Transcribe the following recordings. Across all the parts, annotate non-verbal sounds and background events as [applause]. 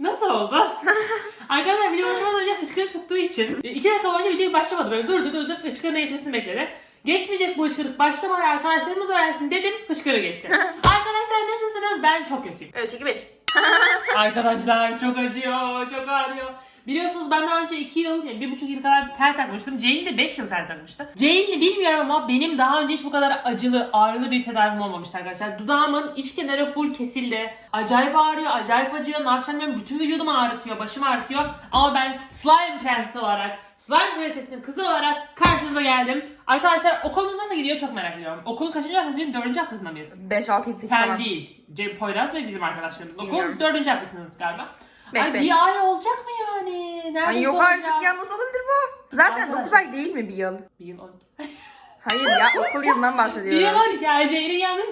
Nasıl oldu? [laughs] Arkadaşlar video başlamadan önce hıçkırık tuttuğu için e, iki dakika boyunca video başlamadı. Böyle durdu durdu hıçkırığın geçmesini bekledi. Geçmeyecek bu hıçkırık başlamadan arkadaşlarımız öğrensin dedim hıçkırığı geçti. [laughs] Arkadaşlar nasılsınız? Ben çok kötüyüm. Evet çünkü bir. [laughs] Arkadaşlar çok acıyor, çok ağrıyor. Biliyorsunuz ben daha önce 2 yıl, yani 1,5 yıl kadar ter takmıştım. Ceylin de 5 yıl ter takmıştı. Ceylin'i bilmiyorum ama benim daha önce hiç bu kadar acılı, ağrılı bir tedavim olmamıştı arkadaşlar. Dudağımın iç kenarı full kesildi. Acayip ağrıyor, acayip acıyor. Ne yapacağım bilmiyorum. Bütün vücudumu ağrıtıyor, başımı ağrıtıyor. Ama ben slime prensi olarak, slime kraliçesinin kızı olarak karşınıza geldim. Arkadaşlar okulunuz nasıl gidiyor çok merak ediyorum. Okulun kaçıncı haftasıyım? Dördüncü haftasında mıyız? 5, 6, 7, 8 Sen falan. değil. Cem Poyraz ve bizim arkadaşlarımız. Bilmiyorum. Okulun dördüncü haftasındayız galiba. Beş, Ay beş. bir ay olacak mı yani? Neredeyse Ay yok olacak. artık ya nasıl olabilir bu? Zaten Arkadaşlar. 9 ay değil mi bir yıl? Bir yıl 12. [laughs] Hayır ya okul yılından Bir bahsediyoruz. yıl 12 ay Ceylin yanlış.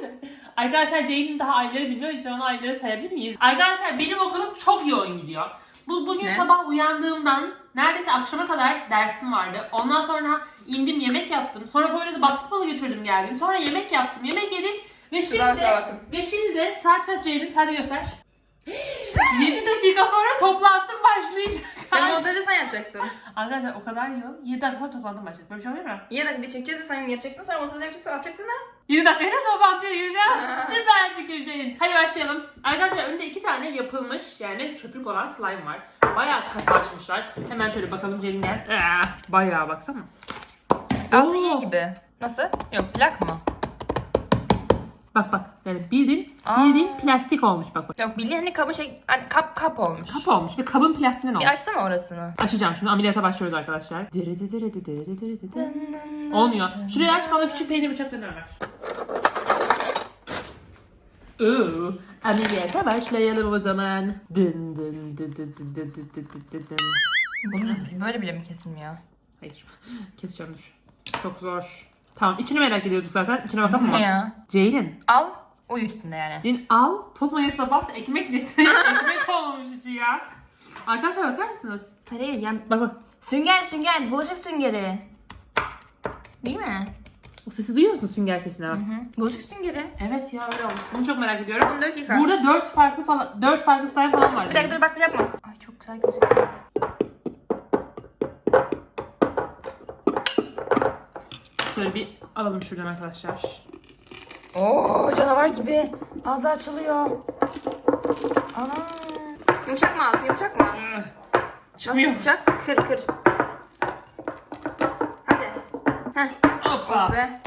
Arkadaşlar Ceylin daha ayları bilmiyor. Lütfen onu ayları sayabilir miyiz? Arkadaşlar benim okulum çok yoğun gidiyor. Bu, bugün Ne? sabah uyandığımdan neredeyse akşama kadar dersim vardı. Ondan sonra indim yemek yaptım. Sonra Poyraz'ı basketbola götürdüm geldim. Sonra yemek yaptım. Yemek yedik. Ve şimdi, Şuradan şuraya bakın. ve şimdi de saat kaç Ceylin? Hadi göster. 7 dakika sonra toplantım başlayacak. Ya montajı sen yapacaksın. Arkadaşlar o kadar yoğun. 7 dakika sonra toplantım başlayacak. Böyle bir şey oluyor mu? 7 dakika çekeceğiz de sen yapacaksın sonra montajı yapacağız sonra atacaksın da. 7 dakikayla toplantıya gireceğim. Süper fikir Ceylin. Hadi başlayalım. Arkadaşlar önünde iki tane yapılmış yani çöplük olan slime var. Bayağı katı açmışlar. Hemen şöyle bakalım Ceylin gel. Ee, bayağı baksana. Altı iyi gibi. Nasıl? Yok plak mı? Bak bak yani bildiğin, Aa. bildiğin plastik olmuş bak bak. Yok bildiğin hani kabı şey hani kap kap olmuş. Kap olmuş ve kabın plastiğinden Bir olmuş. açsana orasını. Açacağım şimdi ameliyata başlıyoruz arkadaşlar. Dırı dı dırı dı dı. Olmuyor. Şurayı aç bana küçük peynir bıçaklarını ver. Oo, ameliyata başlayalım o zaman. Dın dın dı dı dı dı dı dı dı dı dın. Bunu böyle bile mi kesilmiyor? Hayır. Keseceğim dur. Çok zor. Tamam içini merak ediyorduk zaten. İçine bakalım mı? Ne ya? Ceylin. Al. O üstünde yani. Ceylin al. Toz mayasına bas. Ekmek getir. [laughs] ekmek olmuş içi ya. Arkadaşlar bakar mısınız? Hayır yani Bak bak. sünger sünger bulaşık süngeri. Değil mi? O sesi duyuyor musun sünger sesini? Hı. Bulaşık süngeri. Evet ya öyle olmuş. Bunu çok merak ediyorum. Bunu dök yıka. Burada dört farklı falan, dört farklı slime falan var. Bir dakika dur bak bir yapma. Ay çok güzel gözüküyor. Şöyle bir alalım şuradan arkadaşlar. Oo canavar gibi. Ağzı açılıyor. Ana. Yumuşak mı altı yumuşak mı? Nasıl Çıkmıyor. çıkacak? Kır kır. Hadi. Heh. Hoppa. Oh be.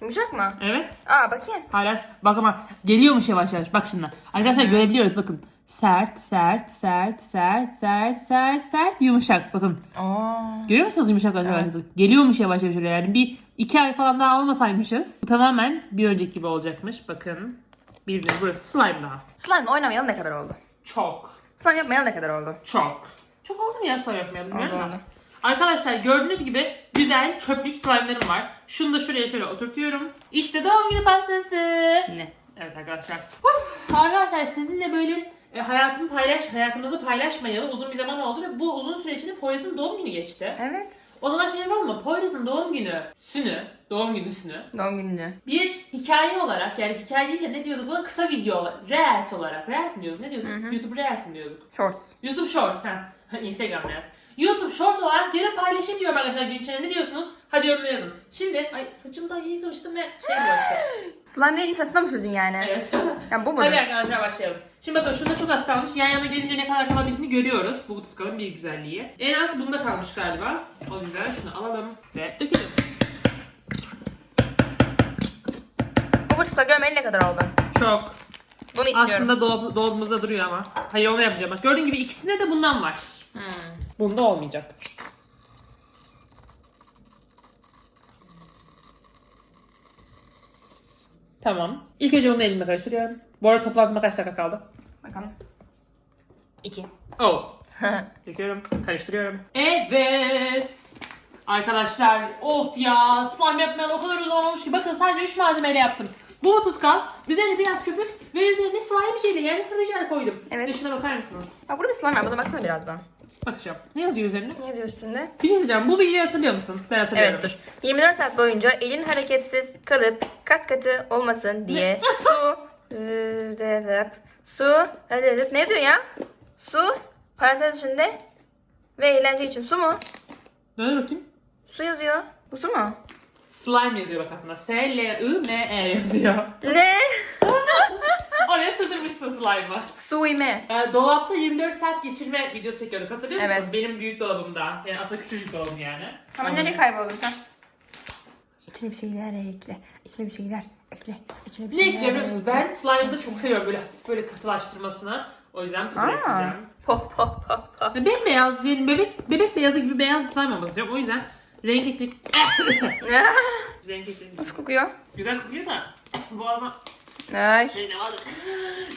Yumuşak mı? Evet. Aa bakayım. Hala bak ama geliyormuş yavaş yavaş. Bak şimdi. Arkadaşlar görebiliyoruz bakın. Sert, sert, sert, sert, sert, sert, sert, yumuşak. Bakın. Oo. Görüyor musunuz yumuşak yavaş? Geliyormuş yavaş yavaş öyle yani. Bir iki ay falan daha olmasaymışız. Bu tamamen bir önceki gibi olacakmış. Bakın. Bildiğiniz burası slime daha. Slime oynamayalı ne kadar oldu? Çok. Slime yapmayalı ne kadar oldu? Çok. Çok oldu mu ya slime yapmayalım Oldu. Arkadaşlar gördüğünüz gibi güzel çöplük slime'larım var. Şunu da şuraya şöyle oturtuyorum. İşte doğum günü pastası. Ne? Evet arkadaşlar. Huh! Arkadaşlar sizinle böyle e, hayatımı paylaş, hayatımızı paylaşmayalı uzun bir zaman oldu ve bu uzun süre içinde Poyraz'ın doğum günü geçti. Evet. O zaman şey yapalım mı? Poyraz'ın doğum günü sünü, doğum günü sünü Doğum gününü. bir hikaye olarak yani hikaye değil de ne diyorduk buna kısa video olarak, Reels olarak, Reels mi diyorduk ne diyorduk? Hı hı. YouTube Reels mi diyorduk? Shorts. YouTube Shorts ha. [laughs] Instagram Reels. YouTube Short olarak geri paylaşayım diyorum arkadaşlar gün içinde. Ne diyorsunuz? Hadi yorumlara yazın. Şimdi ay saçımı da iyi yıkamıştım ve şey bulaştı. Slime değil saçına mı sürdün yani? evet. Yani bu mudur? Hadi arkadaşlar başlayalım. Şimdi bakın şunda çok az kalmış. Yan yana gelince ne kadar kalabildiğini görüyoruz. Bu tutkalın bir güzelliği. En az bunda kalmış galiba. O yüzden şunu alalım ve dökelim. Bu buçukta görmeli ne kadar oldu? Çok. Bunu istiyorum. Aslında dolap, dolabımızda duruyor ama. Hayır onu yapacağım. Bak gördüğün gibi ikisinde de bundan var. Hmm. Bunda olmayacak. Tamam. İlk önce onu elimle karıştırıyorum. Bu arada toplantıma kaç dakika kaldı? Bakalım. İki. Oh. [laughs] Döküyorum, karıştırıyorum. Evet. Arkadaşlar of ya slime yapmayalı o kadar uzun olmuş ki bakın sadece 3 malzemeyle yaptım. Bu tutkal, üzerine biraz köpük ve üzerine slime jeli yani sıvı jel koydum. Evet. Ve şuna bakar mısınız? Bak burada bir slime var. Buna baksana birazdan. Bakacağım. Ne yazıyor üzerine? Ne yazıyor üstünde? Bir şey söyleyeceğim. Bu videoyu hatırlıyor musun? Ben hatırlıyorum. Evet dur. 24 saat boyunca elin hareketsiz kalıp kas katı olmasın diye [laughs] su ıı, su ne yazıyor ya? Su. Parantez içinde. Ve eğlence için su mu? Dön bakayım. Su yazıyor. Bu su mu? Slime yazıyor bak altında. S-L-I-M-E yazıyor. Ne? Sığdırmışsın slime'ı. Su ime. Ee, dolapta 24 saat geçirme videosu çekiyorduk hatırlıyor musun? Evet. Benim büyük dolabımda. Yani aslında küçücük dolabım yani. Ama nereye kayboldun sen? İçine bir şeyler ekle. İçine bir şeyler ekle. İçine bir Ne şeyler ekliyor biliyor musunuz? Ben slime'ı çok seviyorum böyle hafif böyle katılaştırmasını. O yüzden pudra Aa. ekleyeceğim. Poh poh poh poh. Ve bembeyaz yani bebek bebek beyazı gibi beyaz bir slime olması. O yüzden renk ekleyip [laughs] renk ekleyip Nasıl kokuyor? güzel kokuyor da [clears throat] boğazıma Ay.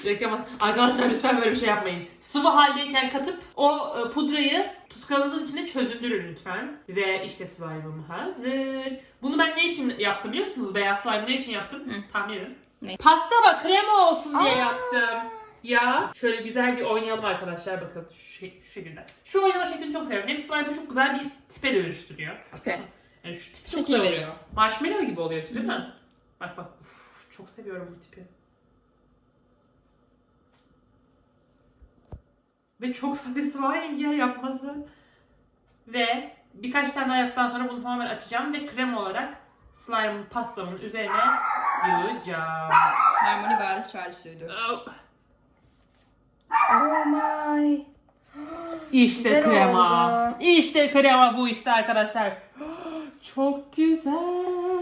Reklam Arkadaşlar lütfen böyle bir şey yapmayın. Sıvı haldeyken katıp o e, pudrayı tutkalınızın içine çözündürün lütfen. Ve işte slime'ım hazır. Bunu ben ne için yaptım biliyor musunuz? Beyaz slime ne için yaptım? Tahmin edin. Ne? Pasta mı krema olsun diye Aa. yaptım. Ya şöyle güzel bir oynayalım arkadaşlar bakın şu, şey- şu şekilde. Şu oynama şeklini çok seviyorum. Hem slime'ı çok güzel bir tipe dönüştürüyor. Tipe. Yani şu tipi çok Şekil güzel veriyor. oluyor. Marshmallow gibi oluyor değil mi? Bak bak. Uf, çok seviyorum bu tipi. Ve çok [laughs] satisfying ya yapması. Ve birkaç tane daha yaptıktan sonra bunu tamamen açacağım ve krem olarak slime pastamın üzerine yığacağım. Harmoni bağırış çağrışıyordu. Oh, Oh my. İşte Güzel krema. oldu. İşte krema bu işte arkadaşlar. [gasps] Çok güzel.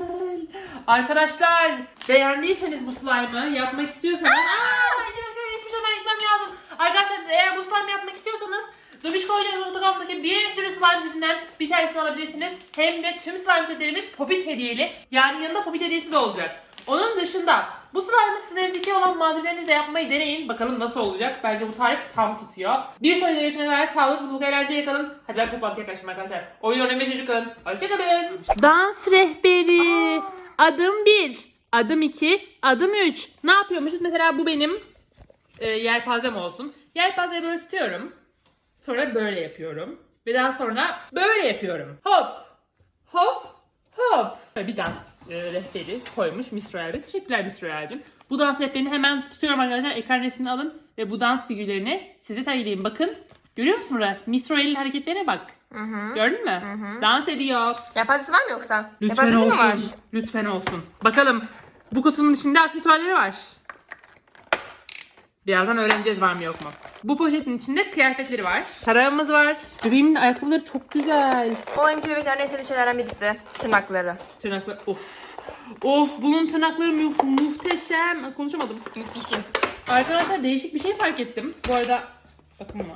Arkadaşlar beğendiyseniz bu slime'ı yapmak istiyorsanız... Aaa! İki dakika geçmiş hemen gitmem lazım. Arkadaşlar eğer bu slime yapmak istiyorsanız Dobişkoyacak.com'daki bir sürü slime setinden bir tanesini alabilirsiniz. Hem de tüm slime setlerimiz popit hediyeli. Yani yanında popit hediyesi de olacak. Onun dışında bu slime'ı sınırındaki olan malzemelerinizle yapmayı deneyin. Bakalım nasıl olacak. Bence bu tarif tam tutuyor. Bir sonraki görüşene kadar sağlık, mutluluk, eğlenceye kalın. Hadi ben çok mantıya kaçtım arkadaşlar. Oyun oynamaya çocuk kalın. Hoşçakalın. Dans rehberi. Adım 1. Adım 2. Adım 3. Ne yapıyormuşuz? Mesela bu benim e, yelpazem olsun. Yelpazeyi böyle tutuyorum. Sonra böyle yapıyorum. Ve daha sonra böyle yapıyorum. Hop. Hop. Hop. Bir dans e, rehberi koymuş Miss Royal. Teşekkürler Miss Royal'cim. Bu dans rehberini hemen tutuyorum arkadaşlar. Ekran resmini alın. Ve bu dans figürlerini size sergileyeyim. Bakın. Görüyor musun burada? Miss Royal'in hareketlerine bak. Hı hı. Gördün mü? Dans ediyor. Yapazisi var mı yoksa? Lütfen Yapazisi olsun. mi var? Lütfen olsun. Bakalım. Bu kutunun içinde aksesuarları var. Birazdan öğreneceğiz var mı yok mu. Bu poşetin içinde kıyafetleri var. Tarağımız var. Bebeğimin ayakkabıları çok güzel. O anki bebeklerin en sevdiği şeylerden birisi. Tırnakları. Tırnakları of. Of bunun tırnakları mu- muhteşem. Konuşamadım. Müthişim. Arkadaşlar değişik bir şey fark ettim. Bu arada bakın buna.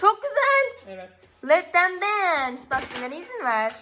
Çok güzel. Evet. Let them dance. Taksim'e izin ver.